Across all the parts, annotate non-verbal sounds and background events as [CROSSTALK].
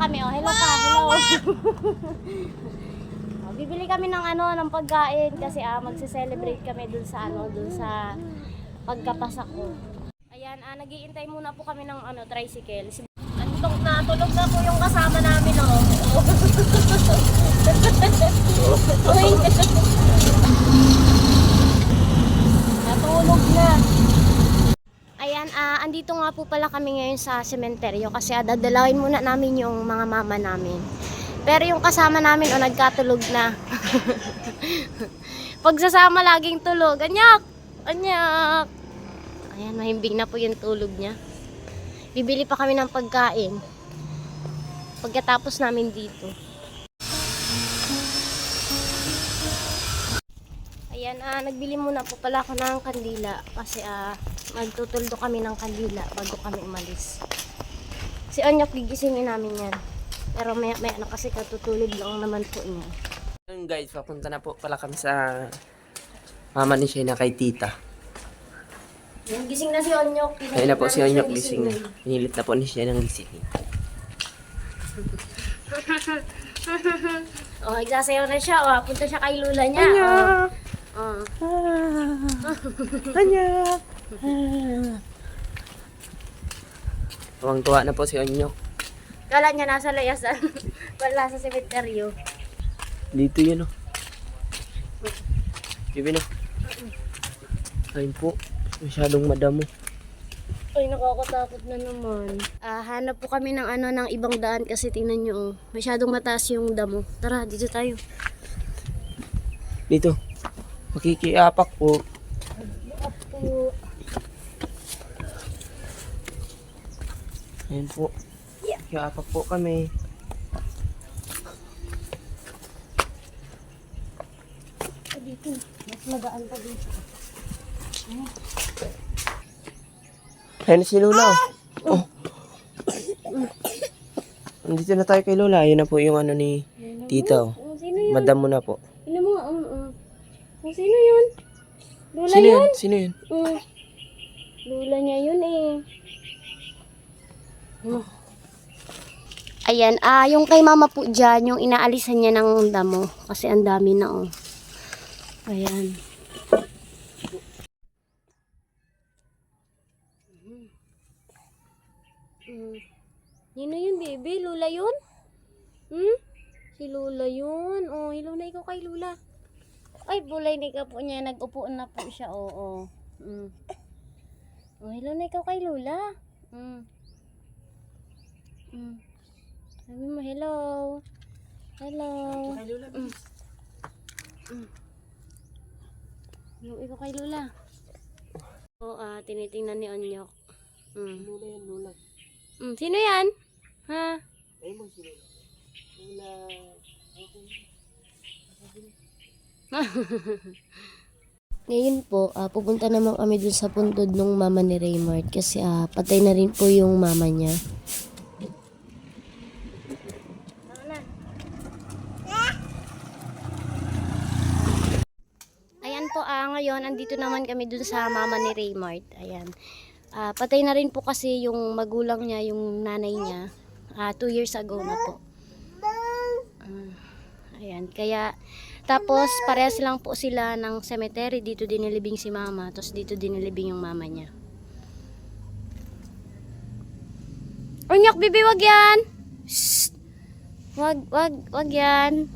kami. Oh, hello ka, hello. [LAUGHS] oh, bibili kami ng ano, ng pagkain kasi ah, magse-celebrate kami dun sa ano, dun sa pagkapasak ko. Ayan, ah, nagiintay muna po kami ng ano, tricycle. Antong na, tulog na po yung kasama namin, oh. Uy. Natulog na. Ayan, ah, andito nga po pala kami ngayon sa sementeryo kasi dadalawin muna namin yung mga mama namin. Pero yung kasama namin, oh, nagkatulog na. [LAUGHS] Pagsasama laging tulog. Anyak! Anyak! Ayan, mahimbing na po yung tulog niya. Bibili pa kami ng pagkain. Pagkatapos namin dito. Ayan, ah, nagbili muna po pala ako ng kandila kasi ah, magtutuldo kami ng kandila bago kami umalis. Si Onyok, gigisingin namin yan. Pero maya maya na kasi katutulog lang naman po niya. Yun guys, papunta na po pala kami sa mama ni Shayna kay tita. Yung gising na si Onyok. Ayun na po si siya gising na. Pinilit na po ni Shayna ng gising. [LAUGHS] Oh, nagsasayaw na siya. Oh, punta siya kay lula niya. Oh. Oh. Anya! [LAUGHS] Tuwang-tuwa na po si Onyok. Kala niya nasa layasan. [LAUGHS] Wala sa sementeryo. Dito yun oh. Bibi na. Ayun po. Masyadong madamo. Ay, nakakatakot na naman. Ah, hanap po kami ng ano ng ibang daan kasi tingnan nyo, oh, masyadong mataas yung damo. Tara, dito tayo. Dito. Makikiapak po. Ayun po. Makikiapak po kami. Ah, dito. Mas magaan pa dito. Ayun si Lola oh. oh. Nandito na tayo kay Lola. Ayun na po yung ano ni tita oh. Oh? Madam mo na po. Sino mo? Um, um. Oh, sino yun? Lula Sino yun? yun? Sino yun? Mm. Lula niya yun eh. Ayan, ah, yung kay mama po dyan, yung inaalisan niya ng damo. Kasi ang dami na, oh. Ayan. Mm. Sino yun, baby? Lula yun? Hmm? Si Lula yun. Oh, hello na ikaw kay Lula. Ay, bulay ni ka po niya. Nag-upo na po siya. Oo. Mm. Oh, hello na ikaw kay Lula. Mm. Mm. Sabi mo, hello. Hello. Mm. Mm. Hello, ikaw kay Lula. Oo, ah, tinitingnan ni Onyok. Mm. Lola yan, Lola. Mm, sino yan? Ha? Ayun mo si Lola. Lola. [LAUGHS] Ngayon po, ah, pupunta naman kami dun sa puntod ng mama ni Raymart kasi ah, patay na rin po yung mama niya. Ayan po, ah, ngayon, andito naman kami dun sa mama ni Raymart. Ayan. Ah, patay na rin po kasi yung magulang niya, yung nanay niya. Ah, two years ago na po. Ah, ayan, kaya tapos parehas lang po sila ng cemetery dito dinilibing si mama, tapos dito dinilibing yung mama niya. Unyak, bibi, wag yan! Shh! Wag, wag, wag yan.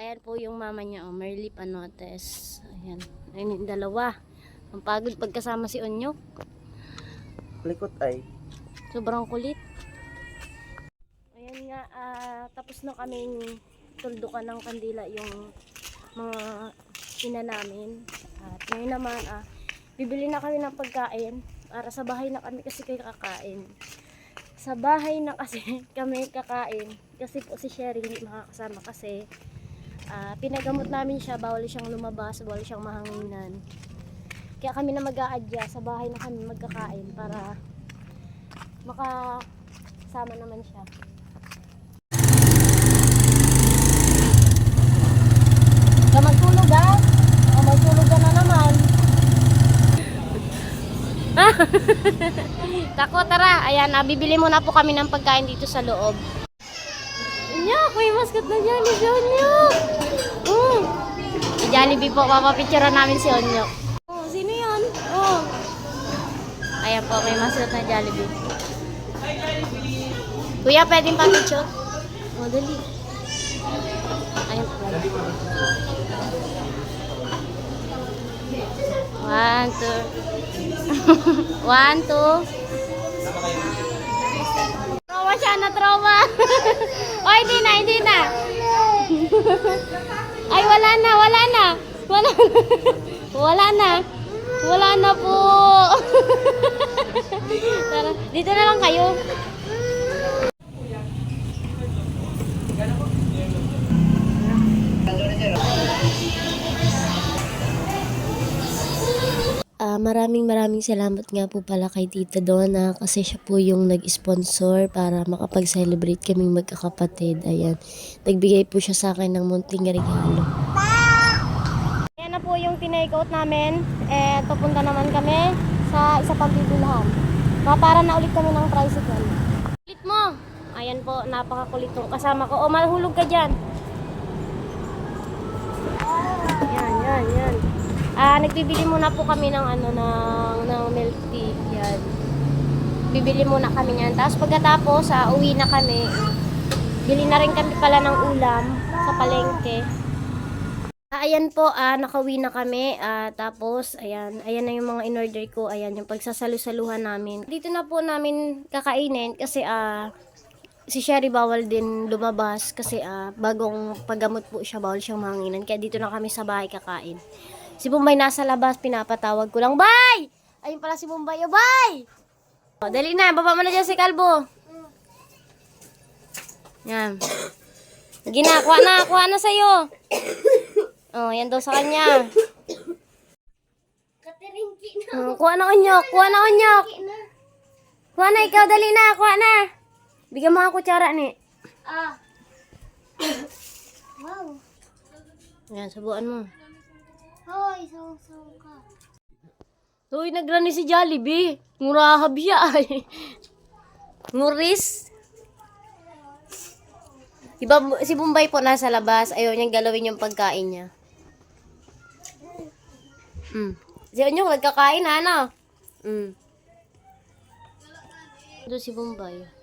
Ayan po yung mama niya, oh, Merly Panotes. Ayan, ayun yung dalawa. Ang pagod pagkasama si Onyok. Likot ay. Sobrang kulit. Ayan nga, ah, tapos na kaming tuldukan ng kandila yung mga ina namin. At ngayon naman, ah, bibili na kami ng pagkain. Para sa bahay na kami kasi kayo kakain. Sa bahay na kasi [LAUGHS] kami kakain. Kasi po si Sherry hindi makakasama kasi ah, pinagamot namin siya. Bawal siyang lumabas, bawal siyang mahanginan. Kaya kami na mag-a-adjust. Sa bahay na kami magkakain para makasama naman siya. Ka magtulog ah. O magtulog ka na naman. [LAUGHS] Tako, tara. Ayan, ah, bibili muna po kami ng pagkain dito sa loob. Nyak, may mascot na Jollibee, Onyok. Mm. Si Jollibee po, papapicturean namin si Onyok. Oh, sino yan? Oh. Ayan po, may mascot na Jollibee. Kuya, pwedeng pa-picture? Oh, dali. Ayan po. One, two. [LAUGHS] One, two. Trauma siya na trauma. [LAUGHS] oh, hindi na, hindi na. Ay, wala na, wala na. Wala na. Wala na. Wala na po. [LAUGHS] Tara, dito na lang kayo. Maraming maraming salamat nga po pala kay Tita Donna kasi siya po yung nag-sponsor para makapag-celebrate kaming magkakapatid. Ayan. Nagbigay po siya sa akin ng munting regalo. Ayan na po yung tinake out namin. Eh, papunta naman kami sa isa pang bibilhan. Mapara na ulit kami ng tricycle. Kulit mo! Ayan po, napakakulit tong kasama ko. O, malhulog ka dyan. Yan, yan, yan. Ah, nagbibili muna po kami ng ano ng ng milk tea. Yan. Bibili muna kami niyan. Tapos pagkatapos, ah, uwi na kami. Bili na rin kami pala ng ulam sa palengke. Ah, ayan po, ah, nakauwi na kami. Ah, tapos, ayan, ayan na yung mga in-order ko. Ayan, yung pagsasalu-saluhan namin. Dito na po namin kakainin kasi ah, si Sherry bawal din lumabas kasi ah, bagong paggamot po siya, bawal siyang manginan. Kaya dito na kami sa bahay kakain. Si Bombay nasa labas, pinapatawag ko lang, Bay! Ayun pala si Bombay, oh, Bay! O, dali na, baba mo na dyan si Kalbo. Yan. Sige na, kuha na, sa'yo. Oh, yan daw sa kanya. Oh, kuha na onyok, kuha na onyok. Kuha na, ikaw, dali na, kuha na. Bigyan mo ako kutsara ni. Ah. [COUGHS] wow. Yan, subuan mo. Hoy, saw-saw ka. Uy, nagrani si Jollibee. Ngurahab siya ay. Nguris. Si, Bombay po nasa labas. Ayaw niyang galawin yung pagkain niya. Mm. Si Onyok nagkakain, ano? Mm. Doon si Bombay.